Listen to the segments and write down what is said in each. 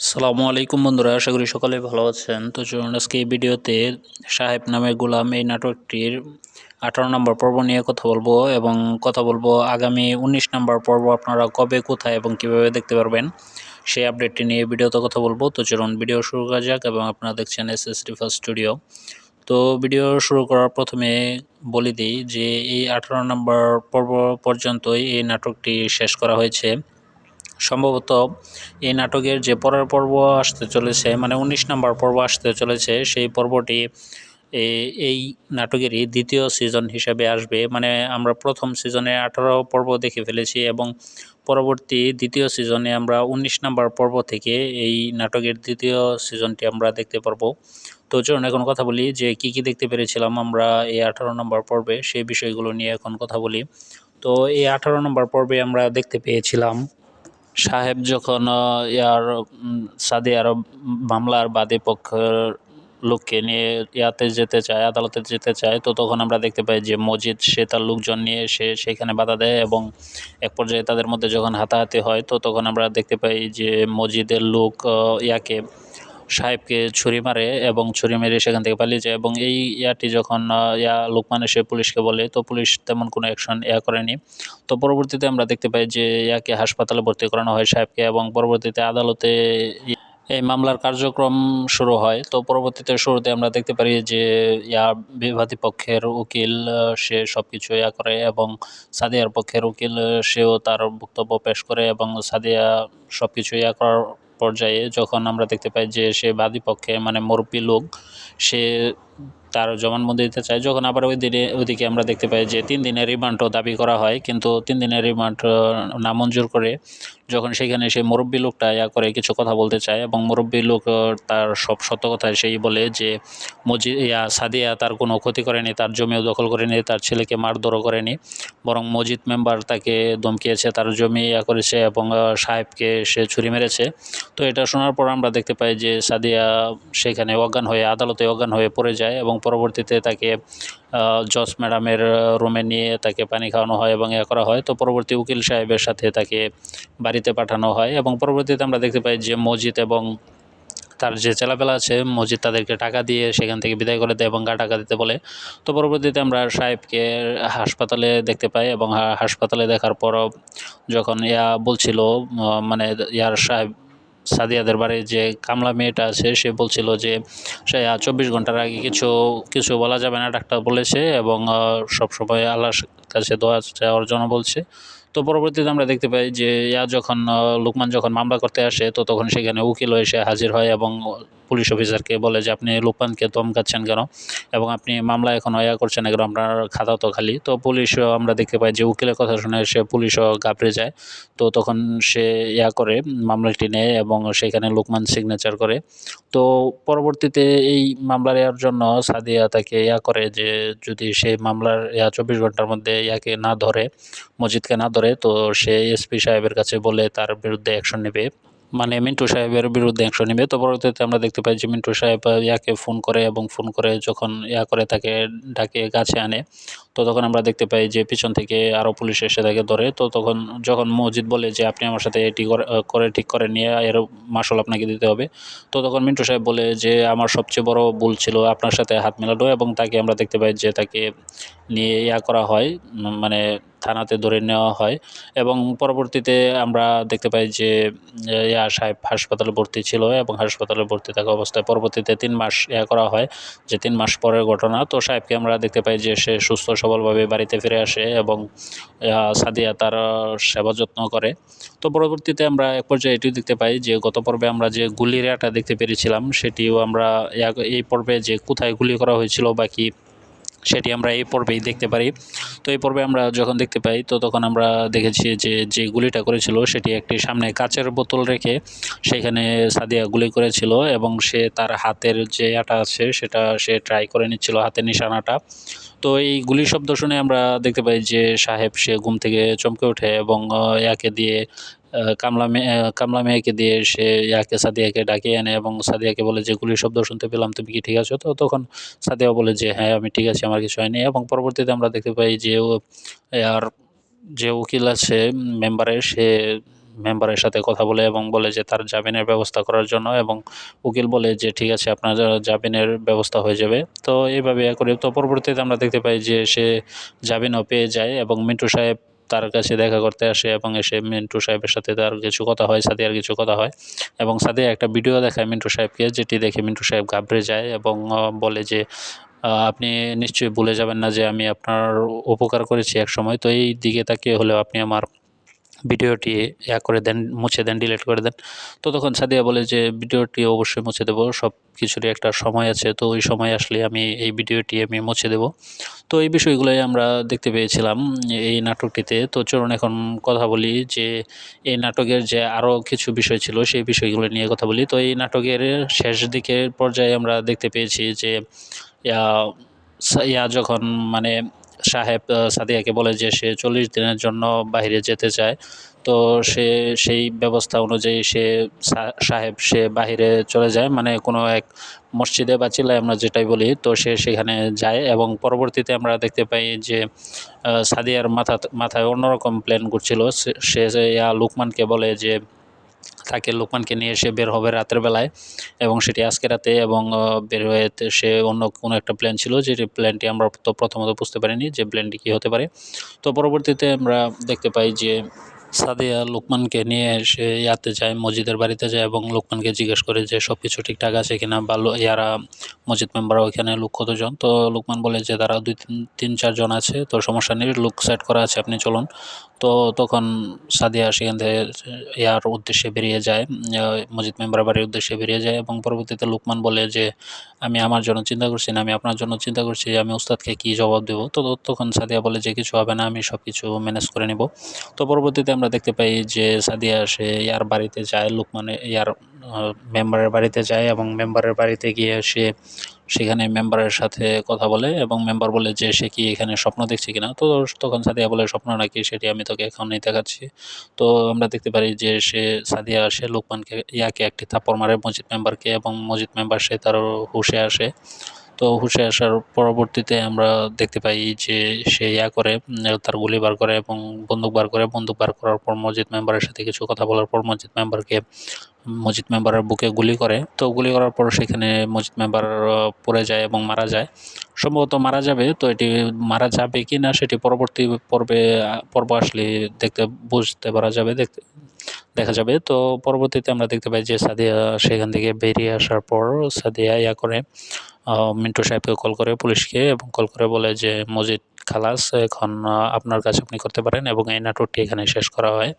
সালামু আলাইকুম বন্ধুরা, আশা করি সকলে ভালো আছেন। তো চলুন আজকে এই ভিডিওতে সাহেব নামে গোলাম এই নাটকটির আঠারো নম্বর পর্ব নিয়ে কথা বলব এবং কথা বলব আগামী উনিশ নম্বর পর্ব আপনারা কবে, কোথায় এবং কীভাবে দেখতে পারবেন সেই আপডেটটি নিয়ে ভিডিওতে কথা বলব। তো চলুন ভিডিও শুরু করা যাক এবং আপনারা দেখছেন এস এস ফার্স্ট স্টুডিও। তো ভিডিও শুরু করার প্রথমে বলে দিই যে এই আঠারো নম্বর পর্ব পর্যন্তই এই নাটকটি শেষ করা হয়েছে। সম্ভবত এই নাটকের যে পরের পর্ব আসতে চলেছে মানে উনিশ নম্বর পর্ব আসতে চলেছে, সেই পর্বটি এই নাটকেরই দ্বিতীয় সিজন হিসেবে আসবে। মানে আমরা প্রথম সিজনে আঠারো পর্ব দেখে ফেলেছি এবং পরবর্তী দ্বিতীয় সিজনে আমরা উনিশ নম্বর পর্ব থেকে এই নাটকের দ্বিতীয় সিজনটি আমরা দেখতে পারব। তো চলুন, এখন কথা বলি যে কি কি দেখতে পেরেছিলাম আমরা এই আঠারো নম্বর পর্বে, সেই বিষয়গুলো নিয়ে এখন কথা বলি। তো এই আঠারো নম্বর পর্বে আমরা দেখতে পেয়েছিলাম সাহেব যখন ইয়ার সাদি আরব মামলার বাদী পক্ষের লোককে নিয়ে ইয়াতে যেতে চায়, আদালতে যেতে চায়, তো তখন আমরা দেখতে পাই যে মজিদ, সে তার লোকজন নিয়ে সে সেইখানে বাধা দেয় এবং এক পর্যায়ে তাদের মধ্যে যখন হাতাহাতি হয়, তো তখন আমরা দেখতে পাই যে মজিদের লোক ইয়াকে সাহেবকে ছুরি মারে এবং ছুরি মেরে সেখান থেকে পালিয়ে যায় এবং এই ইয়াটি যখন ইয়া লোকমান এসে পুলিশকে বলে, তো পুলিশ তেমন কোনো অ্যাকশন ইয়া করেনি। তো পরবর্তীতে আমরা দেখতে পাই যে ইয়াকে হাসপাতালে ভর্তি করানো হয় সাহেবকে এবং পরবর্তীতে আদালতে এই মামলার কার্যক্রম শুরু হয়। তো পরবর্তীতে শুরুতে আমরা দেখতে পারি যে ইয়া বিবাদী পক্ষের উকিল সে সব কিছু ইয়া করে এবং সাদিয়ার পক্ষের উকিল, সেও তার বক্তব্য পেশ করে এবং সাদিয়া সব কিছু ইয়া করার পর্যায়ে যখন আমরা দেখতে পাই যে সে বাদী পক্ষে মানে মুরব্বী লোক, সে তার জবানবন্দি দিতে চায়। যখন আবার ওই দিনে, ওইদিকে আমরা দেখতে পাই যে তিন দিনের রিমান্ডও দাবি করা হয়। কিন্তু তিন দিনের রিমান্ড নামঞ্জুর করে যখন সেখানে সেই মুরব্বী লোকটা ইয়া করে কিছু কথা বলতে চায় এবং মুরব্বী লোক তার সব সত্য কথায় সেই বলে যে মজি ইয়া সাদিয়া তার কোনো ক্ষতি করেনি, তার জমিও দখল করেনি, তার ছেলেকে মারধরও করেনি, বরং মজিদ মেম্বার তাকে ধমকিয়েছে, তার জমি ইয়া করেছে এবং সাহেবকে সে ছুরি মেরেছে। তো এটা শোনার পর আমরা দেখতে পাই যে সাদিয়া সেখানে অজ্ঞান হয়ে, আদালতে অজ্ঞান হয়ে পড়ে যায় এবং পরবর্তীতে তাকে জজ ম্যাডামের রুমে নিয়ে তাকে পানি খাওয়ানো হয় এবং ইয়ে করা হয়। তো পরবর্তী উকিল সাহেবের সাথে তাকে বাড়িতে পাঠানো হয় এবং পরবর্তীতে আমরা দেখতে পাই যে মসজিদ এবং তার যে চেলাপেলা আছে মসজিদ তাদেরকে টাকা দিয়ে সেখান থেকে বিদায় করে দেয় এবং গা টাকা দিতে বলে। তো পরবর্তীতে আমরা সাহেবকে হাসপাতালে দেখতে পাই এবং হাসপাতালে দেখার পর যখন ইয়া বলছিল মানে ইয়ার সাহেব সাদিয়াদের বাড়ির যে কামলা মেয়েটা আছে, সে বলছিল যে, সে চব্বিশ ঘণ্টার আগে কিছু কিছু বলা যাবে না, ডাক্তার বলেছে এবং সবসময় আল্লাহর কাছে দোয়া চাওয়ার জন্য বলছে। তো পরবর্তীতে আমরা দেখতে পাই যে ইয়া যখন লুকমান যখন মামলা করতে আসে, তো তখন সেখানে উকিল এসে হাজির হয় এবং পুলিশ অফিসারকে বলে যে, আপনি লোকমানকে ধমকাচ্ছেন কেন? এবং আপনি মামলা এখনও ইয়া করছেন কেন? আপনার খাতা তো খালি। তো পুলিশও আমরা দেখতে পাই যে, উকিলের কথা শুনে সে পুলিশও ঘাবড়ে যায়। তো তখন সে ইয়া করে, মামলাটি নেয় এবং সেখানে লোকমান সিগনেচার করে। তো পরবর্তীতে এই মামলার ইয়ার জন্য সাদিয়া তাকে ইয়া করে যে, যদি সে মামলার ইয়া চব্বিশ ঘণ্টার মধ্যে ইয়াকে না ধরে, মজিদকে না ধরে, তো সে এসপি সাহেবের কাছে বলে তার বিরুদ্ধে অ্যাকশন নেবে। মানে মিন্টু সাহেবের বিরুদ্ধে অ্যাকশন নেবে। তো পরবর্তীতে আমরা দেখতে পাই যে মিন্টু সাহেব ইয়াকে ফোন করে এবং ফোন করে যখন ইয়া করে তাকে ডাকে কাছে আনে। তো তখন আমরা দেখতে পাই যে পিছন থেকে আরও পুলিশ এসে তাকে ধরে। তো তখন যখন মসজিদ বলে যে, আপনি আমার সাথে এটি করে- ঠিক করে নিয়ে এর মাসল আপনাকে দিতে হবে। তো তখন মিন্টু সাহেব বলে যে, আমার সবচেয়ে বড় ভুল ছিল আপনার সাথে হাত মেলানো এবং তাকে আমরা দেখতে পাই যে, তাকে নিয়ে ইয়া করা হয় মানে থানাতে ধরে নেওয়া হয়। এবং পরবর্তীতে আমরা দেখতে পাই যে, ইয়া সাহেব হাসপাতালে ভর্তি ছিল এবং হাসপাতালে ভর্তি থাকা অবস্থায় পরবর্তীতে তিন মাস ইয়া করা হয়, যে তিন মাস পরের ঘটনা। তো সাহেবকে আমরা দেখতে পাই যে, সে সুস্থ সবলভাবে বাড়িতে ফিরে আসে এবং সাদিয়া তার সেবা যত্ন করে। তো পরবর্তীতে আমরা এক পর্যায়ে এটিও দেখতে পাই যে, গত পর্বে আমরা যে গুলির আটা দেখতে পেরেছিলাম, সেটিও আমরা এই পর্বে যে কোথায় গুলি করা হয়েছিল বা কি সেটি আমরা এই পর্বেই দেখতে পারি। তো এই পর্বে আমরা যখন দেখতে পাই, তো তখন আমরা দেখেছি যে যে গুলিটা করেছিল সেটি একটি সামনে কাচের বোতল রেখে সেখানে সাদিয়া গুলি করেছিল এবং সে তার হাতের যে আটা আছে সেটা সে ট্রাই করে নিচ্ছিল হাতের নিশানাটা তো এই গুলির শব্দ শুনে আমরা দেখতে পাই যে সাহেব সে ঘুম থেকে চমকে ওঠে এবং একে দিয়ে কামলা মেয়ে কামলা মেয়েকে দিয়ে সে ইয়াকে সাদিয়াকে ডাকিয়ে আনে এবং সাদিয়াকে বলে যে, গুলির শব্দ শুনতে পেলাম, তুমি কি ঠিক আছো? তো তখন সাদিয়া বলে যে হ্যাঁ আমি ঠিক আছি, আমার কিছু হয়নি। এবং পরবর্তীতে আমরা দেখতে পাই যে আর যে উকিল আছে মেম্বারের, সে মেম্বারের সাথে কথা বলে এবং বলে যে, তার জামিনের ব্যবস্থা করার জন্য। এবং উকিল বলে যে, ঠিক আছে, আপনার জামিনের ব্যবস্থা হয়ে যাবে। তো এইভাবে করে। তো পরবর্তীতে আমরা দেখতে পাই যে, সে জামিনও পেয়ে যায় এবং মিন্টু সাহেব তার কাছে দেখা করতে আসে এবং এসে মিন্টু সাহেবের সাথে তার কিছু কথা হয়, সাদিয়ার কিছু কথা হয়। এবং সাদিয়া একটা ভিডিও দেখায় মিন্টু সাহেবকে, যেটি দেখে মিন্টু সাহেব ঘাবড়ে যায় এবং বলে যে আপনি নিশ্চয়ই ভুলে যাবেন না যে আমি আপনার উপকার করেছি এক সময় তো এই দিকে তাকিয়ে হলেও আপনি আমার ভিডিওটি ইয়া করে দেন, মুছে দেন ডিলিট করে দেন। তো তখন সাদিয়া বলে যে, ভিডিওটি অবশ্যই মুছে দেবো সব কিছুরই একটা সময় আছে, তো ওই সময় আসলে আমি এই ভিডিওটি আমি মুছে দেব। তো এই বিষয়গুলোই আমরা দেখতে পেয়েছিলাম এই নাটকটিতে। তো চলুন এখন কথা বলি যে, এই নাটকের যে আরও কিছু বিষয় ছিল, সেই বিষয়গুলো নিয়ে কথা বলি। তো এই নাটকের শেষ দিকের পর্যায়ে আমরা দেখতে পেয়েছি যে ইয়া যখন মানে সাহেব সাদিয়াকে বলে যে সে চল্লিশ দিনের জন্য বাইরে যেতে চায়। তো সে সেই ব্যবস্থা অনুযায়ী সে সাহেব সে বাইরে চলে যায়। মানে কোনো এক মসজিদে বা চিল্লায় আমরা যেটাই বলি, তো সে সেখানে যায় এবং পরবর্তীতে আমরা দেখতে পাই যে সাদিয়ার মাথা, মাথায় অন্যরকম প্ল্যান করছিল সে- ইয়া লুকমানকে বলে যে তাকে লোকমানকে নিয়ে সে বের হবে রাতের বেলায়। এবং সেটি আজকে রাতে এবং বের হয়ে সে অন্য কোনো একটা প্ল্যান ছিল যে প্ল্যানটি আমরা তো প্রথমত বুঝতে পারিনি যে প্ল্যানটি কী হতে পারে। তো পরবর্তীতে আমরা দেখতে পাই যে সাদিয়া লোকমানকে নিয়ে সে ইয়াতে যায়, মসজিদের বাড়িতে যায় এবং লোকমানকে জিজ্ঞেস করে যে সব কিছু ঠিকঠাক আছে কিনা বা ইয়ারা মসজিদ মেম্বার ওইখানে লোক কতজন? তো লোকমান বলে যে তারা দুই তিন তিন চারজন আছে, তো সমস্যা নেই, লোক সেট করা আছে, আপনি চলুন। তো তখন সাদিয়া সেখান থেকে ইয়ার উদ্দেশ্যে বেরিয়ে যায় মসজিদ মেম্বার বাড়ির উদ্দেশ্যে বেরিয়ে যায় এবং পরবর্তীতে লোকমান বলে যে, আমি আমার জন্য চিন্তা করছি না, আমি আপনার জন্য চিন্তা করছি, আমি উস্তাদকে কী জবাব দেবো? তো তখন সাদিয়া বলে যে, কিছু হবে না, আমি সব কিছু ম্যানেজ করে নেব। তো পরবর্তীতে আমরা দেখতে পাই যে সাদিয়া, সে ইয়ার বাড়িতে যায় লোকমানে ইয়ার মেম্বারের বাড়িতে যায় এবং মেম্বারের বাড়িতে গিয়ে সে সেখানে মেম্বারের সাথে কথা বলে এবং মেম্বার বলে যে সে কি এখানে স্বপ্ন দেখছে কিনা। তো তখন সাদিয়া বলে, স্বপ্ন নাকি সেটি আমি তোকে এখনই দেখাচ্ছি। তো আমরা দেখতে পারি যে সে সাদিয়া সে লোকমানকে, ইয়াকে একটি থাপ্পড় মারে মসজিদ মেম্বারকে এবং মসজিদ মেম্বার সে তারও হুশে আসে। তো হুশে আসার পরবর্তীতে আমরা দেখতে পাই যে সে ইয়া করে তার গুলি বার করে এবং বন্দুক বার করে। বন্দুক বার করার পর মসজিদ মেম্বারের সাথে কিছু কথা বলার পর মসজিদ মেম্বারকে মসজিদ মেম্বারের বুকে গুলি করে। তো গুলি করার পর সেখানে মসজিদ মেম্বার পড়ে যায় এবং মারা যায়। সম্ভবত মারা যাবে, তো এটি মারা যাবে কি না সেটি পরবর্তী পর্বে পর্ব আসলে দেখতে, বুঝতে পারা যাবে দেখতে দেখা যাবে। তো পরবর্তীতে আমরা দেখতে পাই যে সাদিয়া সেখান থেকে বেরিয়ে আসার পর সাদিয়া ইয়া করে মিন্টু সাহেবকে কল করে পুলিশকে এবং কল করে বলে যে, মজিদ খালাস, এখন আপনার কাছে আপনি করতে পারেন এবং এই নাটকটি এখানে শেষ করা হয়।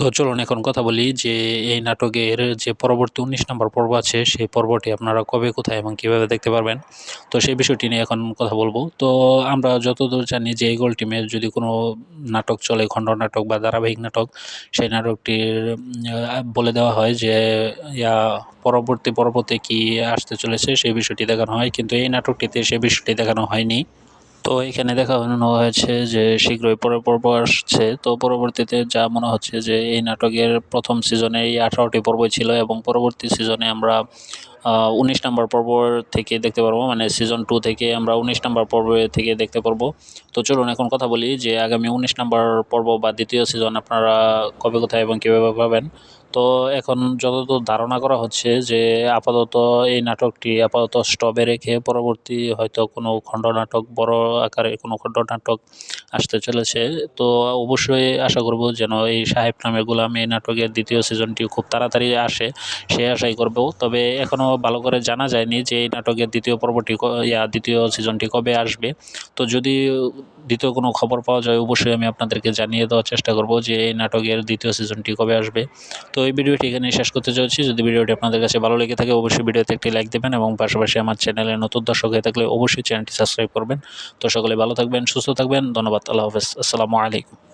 তো চলুন এখন কথা বলি যে এই নাটকের যে পরবর্তী উনিশ নম্বর পর্ব আছে, সেই পর্বটি আপনারা কবে, কোথায় এবং কীভাবে দেখতে পারবেন? তো সেই বিষয়টি নিয়ে এখন কথা বলব। তো আমরা যতদূর জানি যে এই গোল টিমের যদি কোনো নাটক চলে, খণ্ড নাটক বা ধারাবাহিক নাটক, সেই নাটকটির বলে দেওয়া হয় যে, ইয়া, পরবর্তী পর্বতে কি আসতে চলেছে সেই বিষয়টি দেখানো হয়। কিন্তু এই নাটকটিতে সেই বিষয়টি দেখানো হয়নি। তো এখানে দেখানো হয়েছে যে শীঘ্রই পরের পর্ব আসছে। তো পরবর্তীতে যা মনে হচ্ছে যে এই নাটকের প্রথম সিজনে এই আঠারোটি পর্বই ছিল এবং পরবর্তী সিজনে আমরা উনিশ নম্বর পর্ব থেকে দেখতে পারব মানে সিজন টু থেকে আমরা উনিশ নম্বর পর্ব থেকে দেখতে পারব। তো চলুন এখন কথা বলি যে আগামী উনিশ নম্বর পর্ব বা দ্বিতীয় সিজন আপনারা কবে, কোথায় এবং কীভাবে পাবেন। তো এখন যতদূর ধারণা করা হচ্ছে যে আপাতত এই নাটকটি আপাতত স্টবে রেখে পরবর্তী হয়তো কোনো খণ্ড নাটক, বড় আকারে কোনো খণ্ড নাটক আসতে চলেছে। তো অবশ্যই আশা করব যেন এই সাহেব নামে গোলাম এই নাটকের দ্বিতীয় সিজনটি খুব তাড়াতাড়ি আসে, সে আশাই করব। তবে এখনও ভালো করে জানা যায়নি যে এই নাটকের দ্বিতীয় পর্বটি ইয়া, দ্বিতীয় সিজনটি কবে আসবে। তো যদি দ্বিতীয় কোনো খবর পাওয়া যায়, অবশ্যই আমি আপনাদেরকে জানিয়ে দেওয়ার চেষ্টা করব যে এই নাটকের দ্বিতীয় সিজনটি কবে আসবে। তো এই ভিডিওটি এখানে শেষ করতে চাইছি। যদি ভিডিওটি আপনাদের কাছে ভালো লেগে থাকে, অবশ্যই ভিডিওতে একটি লাইক দেবেন এবং পাশাপাশি আমার চ্যানেলে নতুন দর্শক হয়ে থাকলে অবশ্যই চ্যানেলটি সাবস্ক্রাইব করবেন। তো সকলে ভালো থাকবেন, সুস্থ থাকবেন। ধন্যবাদ, আল্লাহ হাফেজ। আসসালামু আলাইকুম।